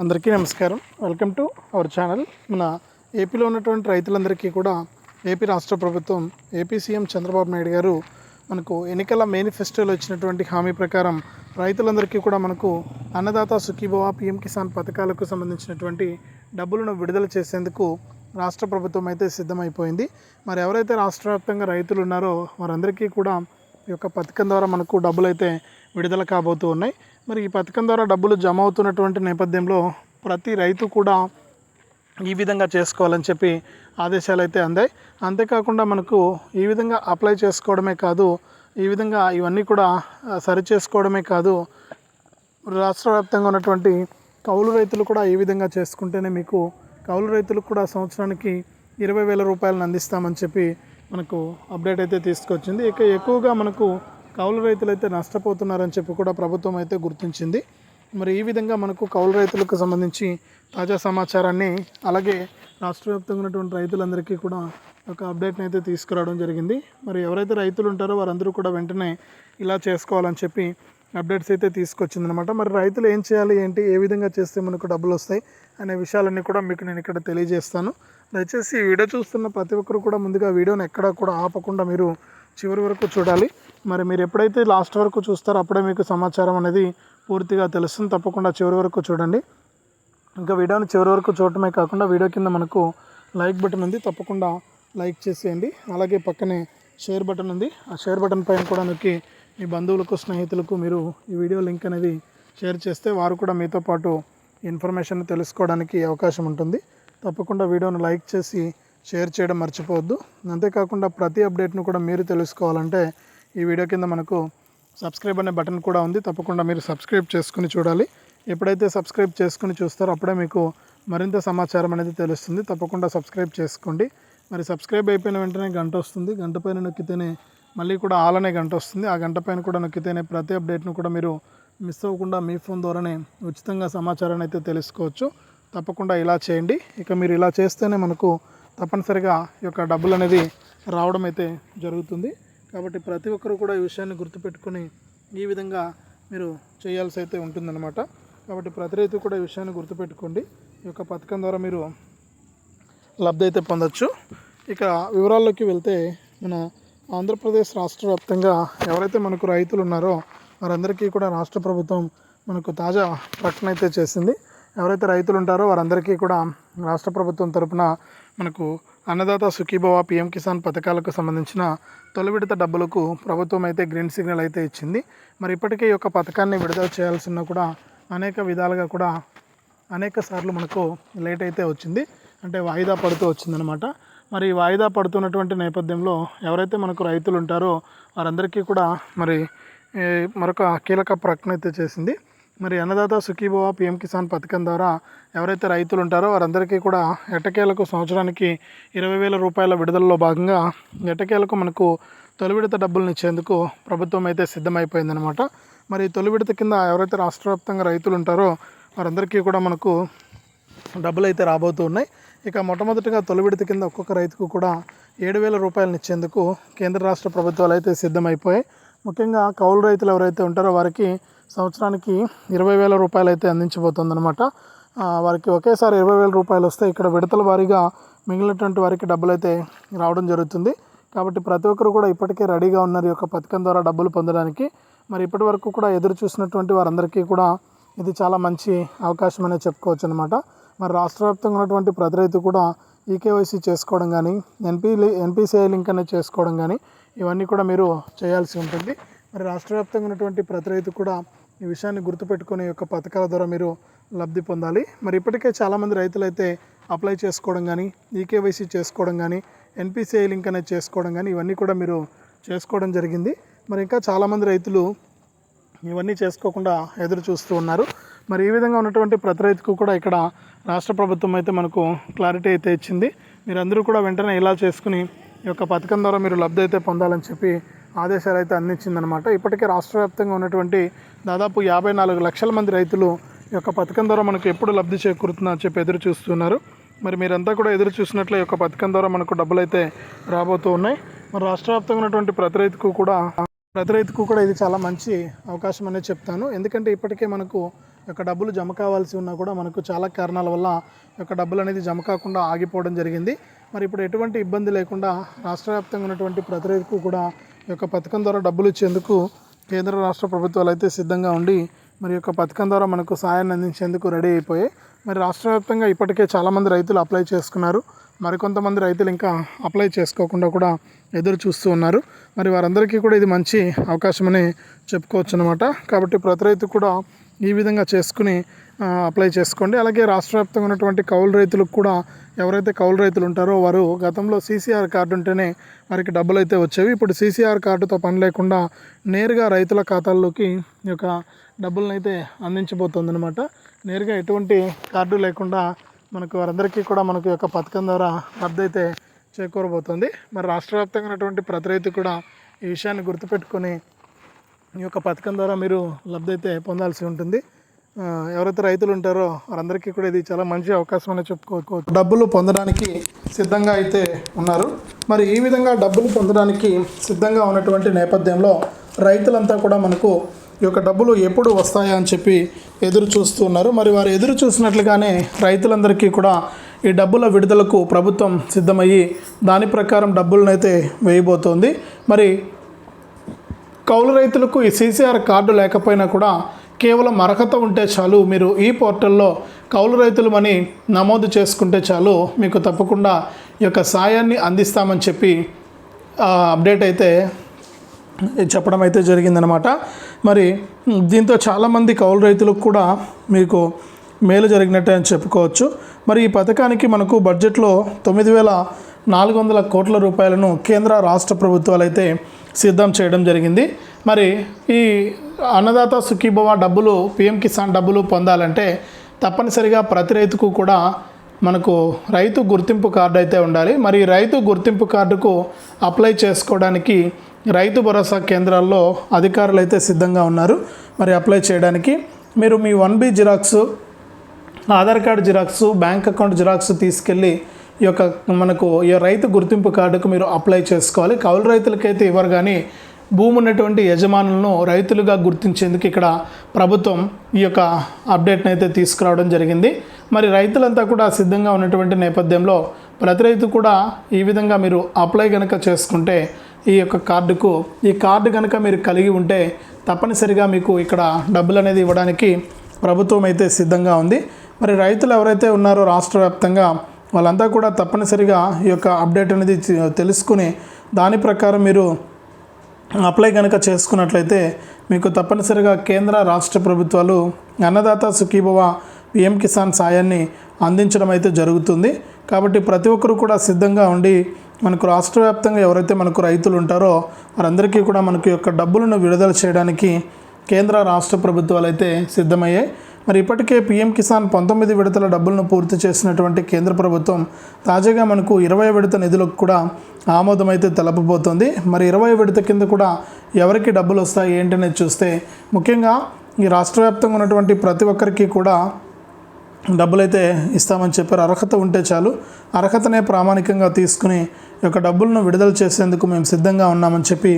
అందరికీ నమస్కారం. Welcome to our channel మన ఏపీలో ఉన్నటువంటి రైతులందరికీ కూడా ఏపీ రాష్ట్ర ప్రభుత్వం ఏపీ సీఎం చంద్రబాబు నాయుడు గారు మనకు ఎన్నికల మేనిఫెస్టోలో ఇచ్చినటువంటి హామీ ప్రకారం రైతులందరికీ కూడా మనకు అన్నదాత సుఖీభవ పిఎం కిసాన్ పథకాలకు సంబంధించినటువంటి డబ్బులను విడుదల చేసేందుకు రాష్ట్ర ప్రభుత్వం అయితే సిద్ధమైపోయింది. మరి ఎవరైతే రాష్ట్ర వ్యాప్తంగా రైతులు ఉన్నారో వారందరికీ కూడా ఈ యొక్క పథకం ద్వారా మనకు డబ్బులు అయితే విడుదల కాబోతూ ఉన్నాయి. మరి ఈ పథకం ద్వారా డబ్బులు జమ అవుతున్నటువంటి నేపథ్యంలో ప్రతి రైతు కూడా ఈ విధంగా చేసుకోవాలని చెప్పి ఆదేశాలు అయితే అందాయి. అంతేకాకుండా మనకు ఈ విధంగా అప్లై చేసుకోవడమే కాదు ఈ విధంగా ఇవన్నీ కూడా సరి చేసుకోవడమే కాదు రాష్ట్ర వ్యాప్తంగా ఉన్నటువంటి కౌలు రైతులు కూడా ఈ విధంగా చేసుకుంటేనే మీకు కౌలు రైతులకు కూడా సంవత్సరానికి ఇరవై వేల రూపాయలను అందిస్తామని చెప్పి మనకు అప్డేట్ అయితే తీసుకొచ్చింది. ఇక ఎక్కువగా మనకు కౌలు రైతులు అయితే నష్టపోతున్నారని చెప్పి కూడా ప్రభుత్వం అయితే గుర్తించింది. మరి ఈ విధంగా మనకు కౌలు రైతులకు సంబంధించి తాజా సమాచారాన్ని అలాగే రాష్ట్ర వ్యాప్తంగా ఉన్నటువంటి రైతులందరికీ కూడా ఒక అప్డేట్ని అయితే తీసుకురావడం జరిగింది. మరి ఎవరైతే రైతులు ఉంటారో వారందరూ కూడా వెంటనే ఇలా చేసుకోవాలని చెప్పి అప్డేట్స్ అయితే తీసుకొచ్చిందనమాట మరి రైతులు ఏం చేయాలి ఏంటి ఏ విధంగా చేస్తే మనకు డబ్బులు వస్తాయి అనే విషయాలన్నీ కూడా మీకు నేను ఇక్కడ తెలియజేస్తాను. దయచేసి ఈ వీడియో చూస్తున్న ప్రతి ఒక్కరు కూడా ముందుగా వీడియోని ఎక్కడా కూడా ఆపకుండా మీరు చివరి వరకు చూడాలి. మరి మీరు ఎప్పుడైతే లాస్ట్ వరకు చూస్తారో అప్పుడే మీకు సమాచారం అనేది పూర్తిగా తెలుస్తుంది. తప్పకుండా చివరి వరకు చూడండి. ఇంకా వీడియోని చివరి వరకు చూడటమే కాకుండా వీడియో కింద మనకు లైక్ బటన్ ఉంది. తప్పకుండా లైక్ చేసేయండి. అలాగే పక్కనే షేర్ బటన్ ఉంది. ఆ షేర్ బటన్ పైన కూడా నొక్కి మీ బంధువులకు స్నేహితులకు మీరు ఈ వీడియో లింక్ అనేది షేర్ చేస్తే వారు కూడా మీతో పాటు ఇన్ఫర్మేషన్ తెలుసుకోవడానికి అవకాశం ఉంటుంది. తప్పకుండా వీడియోను లైక్ చేసి షేర్ చేయడం మర్చిపోవద్దు. అంతేకాకుండా ప్రతి అప్డేట్ను కూడా మీరు తెలుసుకోవాలంటే ఈ వీడియో కింద మనకు సబ్స్క్రైబ్ అనే బటన్ కూడా ఉంది. తప్పకుండా మీరు సబ్స్క్రైబ్ చేసుకుని చూడాలి. ఎప్పుడైతే సబ్స్క్రైబ్ చేసుకుని చూస్తారో అప్పుడే మీకు మరింత సమాచారం అనేది తెలుస్తుంది. తప్పకుండా సబ్స్క్రైబ్ చేసుకోండి. మరి సబ్స్క్రైబ్ అయిపోయిన వెంటనే గంట వస్తుంది. గంట పైన నొక్కితేనే మళ్ళీ కూడా ఆల్ అనే గంట వస్తుంది. ఆ గంట పైన కూడా నొక్కితేనే ప్రతి అప్డేట్ను కూడా మీరు మిస్ అవ్వకుండా మీ ఫోన్ ద్వారానే ఉచితంగా సమాచారాన్ని అయితే తెలుసుకోవచ్చు. తప్పకుండా ఇలా చేయండి. ఇక మీరు ఇలా చేస్తేనే మనకు తప్పనిసరిగా ఈ యొక్క డబ్బులు అనేది రావడం అయితే జరుగుతుంది. కాబట్టి ప్రతి ఒక్కరూ కూడా ఈ విషయాన్ని గుర్తుపెట్టుకొని ఈ విధంగా మీరు చేయాల్సి అయితే ఉంటుందన్నమాట. కాబట్టి ప్రతి రైతు కూడా ఈ విషయాన్ని గుర్తుపెట్టుకోండి. ఈ యొక్క పథకం ద్వారా మీరు లబ్ధి అయితే పొందొచ్చు. ఇక వివరాల్లోకి వెళ్తే మన ఆంధ్రప్రదేశ్ రాష్ట్ర వ్యాప్తంగా ఎవరైతే మనకు రైతులు ఉన్నారో వారందరికీ కూడా రాష్ట్ర ప్రభుత్వం మనకు తాజా ప్రకటన అయితే చేసింది. ఎవరైతే రైతులు ఉంటారో వారందరికీ కూడా రాష్ట్ర ప్రభుత్వం తరపున మనకు అన్నదాత సుఖీభవ పిఎం కిసాన్ పథకాలకు సంబంధించిన తొలి విడత డబ్బులకు ప్రభుత్వం అయితే గ్రీన్ సిగ్నల్ అయితే ఇచ్చింది. మరి ఇప్పటికే ఈ యొక్క పథకాన్ని విడుదల చేయాల్సిన కూడా అనేక విధాలుగా కూడా అనేక సార్లు మనకు లేట్ అయితే వచ్చింది. అంటే వాయిదా పడుతూ వచ్చిందనమాట మరి వాయిదా పడుతున్నటువంటి నేపథ్యంలో ఎవరైతే మనకు రైతులు ఉంటారో వారందరికీ కూడా మరి మరొక కీలక ప్రకటన అయితే చేసింది. మరి అన్నదాత సుఖీభవ పిఎం కిసాన్ పథకం ద్వారా ఎవరైతే రైతులు ఉంటారో వారందరికీ కూడా ఎట్టకేలకు సంవత్సరానికి ఇరవై వేల రూపాయల విడుదలలో భాగంగా ఎట్టకేలకు మనకు తొలి విడత డబ్బులను ఇచ్చేందుకు ప్రభుత్వం అయితే సిద్ధమైపోయిందనమాట మరి తొలి విడత కింద ఎవరైతే రాష్ట్ర వ్యాప్తంగా రైతులు ఉంటారో వారందరికీ కూడా మనకు డబ్బులు అయితే రాబోతూ ఉన్నాయి. ఇక మొట్టమొదటిగా తొలి విడత కింద ఒక్కొక్క రైతుకు కూడా ఏడు వేల రూపాయలను ఇచ్చేందుకు కేంద్ర రాష్ట్ర ప్రభుత్వాలు అయితే సిద్ధమైపోయాయి. ముఖ్యంగా కౌలు రైతులు ఎవరైతే ఉంటారో వారికి సంవత్సరానికి ఇరవై వేల రూపాయలు అయితే అందించబోతుందన్నమాట. వారికి ఒకేసారి ఇరవై వేల రూపాయలు వస్తే ఇక్కడ విడతల వారీగా మిగిలినటువంటి వారికి డబ్బులు అయితే రావడం జరుగుతుంది. కాబట్టి ప్రతి ఒక్కరు కూడా ఇప్పటికే రెడీగా ఉన్నారు ఈ యొక్క పథకం ద్వారా డబ్బులు పొందడానికి. మరి ఇప్పటి వరకు కూడా ఎదురు చూసినటువంటి వారందరికీ కూడా ఇది చాలా మంచి అవకాశం అనేది చెప్పుకోవచ్చు అనమాట మరి రాష్ట్ర వ్యాప్తంగా ఉన్నటువంటి ప్రతి రైతు కూడా ఈకేవైసీ చేసుకోవడం కానీ ఎన్పీ ఎన్పిసిఐ లింక్ అనేది చేసుకోవడం కానీ ఇవన్నీ కూడా మీరు చేయాల్సి ఉంటుంది. మరి రాష్ట్ర వ్యాప్తంగా ఉన్నటువంటి ప్రతి రైతు కూడా ఈ విషయాన్ని గుర్తుపెట్టుకుని యొక్క పథకాల ద్వారా మీరు లబ్ధి పొందాలి. మరి ఇప్పటికే చాలామంది రైతులు అయితే అప్లై చేసుకోవడం కానీ ఈకేవైసీ చేసుకోవడం కానీ ఎన్పిసిఐ లింక్ అనేది చేసుకోవడం కానీ ఇవన్నీ కూడా మీరు చేసుకోవడం జరిగింది. మరి ఇంకా చాలామంది రైతులు ఇవన్నీ చేసుకోకుండా ఎదురు చూస్తూ ఉన్నారు. మరి ఈ విధంగా ఉన్నటువంటి ప్రతి రైతుకు కూడా ఇక్కడ రాష్ట్ర ప్రభుత్వం అయితే మనకు క్లారిటీ అయితే ఇచ్చింది. మీరందరూ కూడా వెంటనే ఇలా చేసుకుని ఈ యొక్క పథకం ద్వారా మీరు లబ్ధి అయితే పొందాలని చెప్పి ఆదేశాలు అయితే అందించిందనమాట ఇప్పటికే రాష్ట్ర వ్యాప్తంగా ఉన్నటువంటి దాదాపు యాభై నాలుగు లక్షల మంది రైతులు ఈ యొక్క పథకం ద్వారా మనకు ఎప్పుడు లబ్ధి చేకూరుతుందో అని చెప్పి ఎదురు చూస్తున్నారు. మరి మీరంతా కూడా ఎదురు చూసినట్లే ఈ యొక్క పథకం ద్వారా మనకు డబ్బులు అయితే రాబోతూ ఉన్నాయి. మరి రాష్ట్ర వ్యాప్తంగా ఉన్నటువంటి ప్రతి రైతుకు కూడా ప్రతి రైతుకు కూడా ఇది చాలా మంచి అవకాశం అనేది చెప్తాను. ఎందుకంటే ఇప్పటికే మనకు యొక్క డబ్బులు జమ కావాల్సి ఉన్నా కూడా మనకు చాలా కారణాల వల్ల యొక్క డబ్బులు అనేది జమ కాకుండా ఆగిపోవడం జరిగింది. మరి ఇప్పుడు ఎటువంటి ఇబ్బంది లేకుండా రాష్ట్ర వ్యాప్తంగా ఉన్నటువంటి ప్రతి రైతుకు కూడా యొక్క పథకం ద్వారా డబ్బులు ఇచ్చేందుకు కేంద్ర రాష్ట్ర ప్రభుత్వాలు అయితే సిద్ధంగా ఉండి మరి యొక్క పథకం ద్వారా మనకు సహాయాన్ని అందించేందుకు రెడీ అయిపోయాయి. మరి రాష్ట్ర వ్యాప్తంగా ఇప్పటికే చాలామంది రైతులు అప్లై చేసుకున్నారు. మరికొంతమంది రైతులు ఇంకా అప్లై చేసుకోకుండా కూడా ఎదురు చూస్తూ ఉన్నారు. మరి వారందరికీ కూడా ఇది మంచి అవకాశమని చెప్పుకోవచ్చు అనమాట కాబట్టి ప్రతి రైతు కూడా ఈ విధంగా చేసుకుని అప్లై చేసుకోండి. అలాగే రాష్ట్ర వ్యాప్తంగా ఉన్నటువంటి కౌలు రైతులకు కూడా ఎవరైతే కౌలు రైతులు ఉంటారో వారు గతంలో సీసీఆర్ కార్డు ఉంటేనే వారికి డబ్బులు అయితే వచ్చేవి. ఇప్పుడు సీసీఆర్ కార్డుతో పని లేకుండా నేరుగా రైతుల ఖాతాల్లోకి ఈ యొక్క డబ్బులను అయితే అందించబోతుంది అనమాట నేరుగా ఎటువంటి కార్డు లేకుండా మనకు వారందరికీ కూడా మనకు యొక్క పథకం ద్వారా లబ్ధి అయితే చేకూరబోతుంది. మరి రాష్ట్ర వ్యాప్తంగా ఉన్నటువంటి ప్రతి రైతు కూడా ఈ విషయాన్ని గుర్తుపెట్టుకొని ఈ యొక్క పథకం ద్వారా మీరు లబ్ధి అయితే పొందాల్సి ఉంటుంది. ఎవరైతే రైతులు ఉంటారో వారందరికీ కూడా ఇది చాలా మంచి అవకాశం అని చెప్పుకోవచ్చు. డబ్బులు పొందడానికి సిద్ధంగా అయితే ఉన్నారు. మరి ఈ విధంగా డబ్బులు పొందడానికి సిద్ధంగా ఉన్నటువంటి నేపథ్యంలో రైతులంతా కూడా మనకు ఈ యొక్క డబ్బులు ఎప్పుడు వస్తాయా అని చెప్పి ఎదురు చూస్తూ ఉన్నారు. మరి వారు ఎదురు చూసినట్లుగానే రైతులందరికీ కూడా ఈ డబ్బుల విడుదలకు ప్రభుత్వం సిద్ధమయ్యి దాని ప్రకారం డబ్బులను అయితే వేయబోతోంది. మరి కౌలు రైతులకు ఈ సీసీఆర్ కార్డు లేకపోయినా కూడా కేవలం అర్హత ఉంటే చాలు మీరు ఈ పోర్టల్లో కౌలు రైతులు మని నమోదు చేసుకుంటే చాలు మీకు తప్పకుండా ఈ యొక్క సాయాన్ని అందిస్తామని చెప్పి అప్డేట్ అయితే చెప్పడం అయితే జరిగిందనమాట మరి దీంతో చాలామంది కౌలు రైతులకు కూడా మీకు మేలు జరిగినట్టే అని చెప్పుకోవచ్చు. మరి ఈ పథకానికి మనకు బడ్జెట్లో తొమ్మిది వేల నాలుగు వందల కోట్ల రూపాయలను కేంద్ర రాష్ట్ర ప్రభుత్వాలు అయితే సిద్ధం చేయడం జరిగింది. మరి ఈ అన్నదాత సుఖీభవ డబ్బులు పిఎం కిసాన్ డబ్బులు పొందాలంటే తప్పనిసరిగా ప్రతి రైతుకు కూడా మనకు రైతు గుర్తింపు కార్డు అయితే ఉండాలి. మరి రైతు గుర్తింపు కార్డుకు అప్లై చేసుకోవడానికి రైతు భరోసా కేంద్రాల్లో అధికారులు అయితే సిద్ధంగా ఉన్నారు. మరి అప్లై చేయడానికి మీరు మీ one B xerox Aadhaar card xerox bank account xerox తీసుకెళ్ళి ఈ యొక్క మనకు ఈ రైతు గుర్తింపు కార్డుకు మీరు అప్లై చేసుకోవాలి. కౌలు రైతులకైతే ఇవ్వరు కానీ భూమి ఉన్నటువంటి యజమానులను రైతులుగా గుర్తించేందుకు ఇక్కడ ప్రభుత్వం ఈ యొక్క అప్డేట్ని అయితే తీసుకురావడం జరిగింది. మరి రైతులంతా కూడా సిద్ధంగా ఉన్నటువంటి నేపథ్యంలో ప్రతి రైతు కూడా ఈ విధంగా మీరు అప్లై కనుక చేసుకుంటే ఈ యొక్క కార్డుకు ఈ కార్డు కనుక మీరు కలిగి ఉంటే తప్పనిసరిగా మీకు ఇక్కడ డబ్బులు అనేది ఇవ్వడానికి ప్రభుత్వం అయితే సిద్ధంగా ఉంది. మరి రైతులు ఎవరైతే ఉన్నారో రాష్ట్ర వ్యాప్తంగా వాళ్ళంతా కూడా తప్పనిసరిగా ఈ యొక్క అప్డేట్ అనేది తెలుసుకుని దాని ప్రకారం మీరు అప్లై కనుక చేసుకున్నట్లయితే మీకు తప్పనిసరిగా కేంద్ర రాష్ట్ర ప్రభుత్వాలు అన్నదాత సుఖీభవ పిఎం కిసాన్ సాయాన్ని అందించడం అయితే జరుగుతుంది. కాబట్టి ప్రతి ఒక్కరు కూడా సిద్ధంగా ఉండి మనకు రాష్ట్ర వ్యాప్తంగా ఎవరైతే మనకు రైతులు ఉంటారో వారందరికీ కూడా మనకు యొక్క డబ్బులను విడుదల చేయడానికి కేంద్ర రాష్ట్ర ప్రభుత్వాలు అయితే సిద్ధమయ్యాయి. మరి ఇప్పటికే పీఎం కిసాన్ పంతొమ్మిది విడతల డబ్బులను పూర్తి చేసినటువంటి కేంద్ర ప్రభుత్వం తాజాగా మనకు ఇరవై విడత నిధులకు కూడా ఆమోదం అయితే తెలపబోతోంది. మరి ఇరవై విడత కింద కూడా ఎవరికి డబ్బులు వస్తాయి ఏంటనేది చూస్తే ముఖ్యంగా ఈ రాష్ట్ర వ్యాప్తంగా ఉన్నటువంటి ప్రతి ఒక్కరికి కూడా డబ్బులైతే ఇస్తామని చెప్పారు. అర్హత ఉంటే చాలు. అర్హతనే ప్రామాణికంగా తీసుకుని ఈ యొక్క డబ్బులను విడుదల చేసేందుకు మేము సిద్ధంగా ఉన్నామని చెప్పి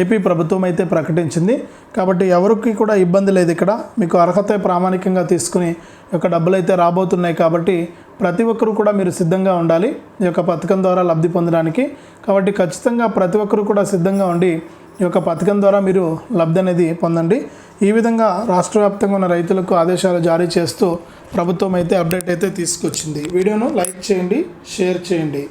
ఏపీ ప్రభుత్వం అయితే ప్రకటించింది. కాబట్టి ఎవరికి కూడా ఇబ్బంది లేదు ఇక్కడ. మీకు అర్హత ప్రామాణికంగా తీసుకుని యొక్క డబ్బులు అయితే రాబోతున్నాయి కాబట్టి ప్రతి ఒక్కరు కూడా మీరు సిద్ధంగా ఉండాలి. ఈ యొక్క పథకం ద్వారా లబ్ధి పొందడానికి. కాబట్టి ఖచ్చితంగా ప్రతి ఒక్కరు కూడా సిద్ధంగా ఉండి ఈ యొక్క పథకం ద్వారా మీరు లబ్ధి అనేది పొందండి. ఈ విధంగా రాష్ట్ర వ్యాప్తంగా ఉన్న రైతులకు ఆదేశాలు జారీ చేస్తూ ప్రభుత్వం అయితే అప్డేట్ అయితే తీసుకొచ్చింది. వీడియోను లైక్ చేయండి షేర్ చేయండి.